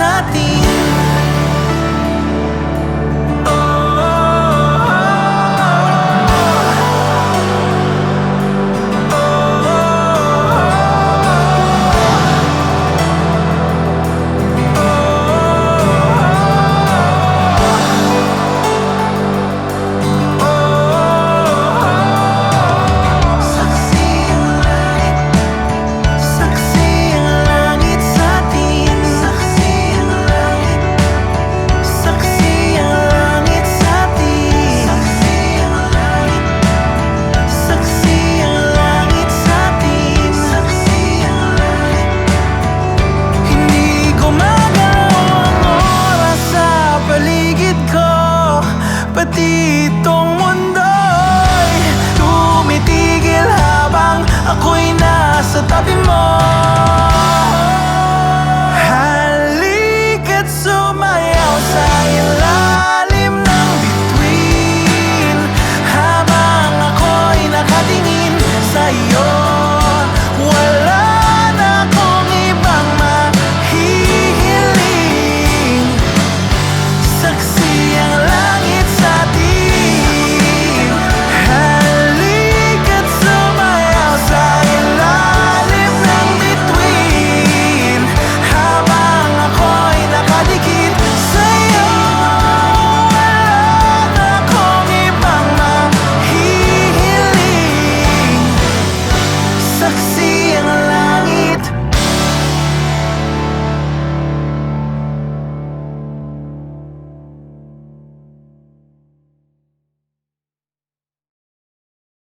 a ti. pati mundo'y tumitigil habang ako'y nasa tabi mo.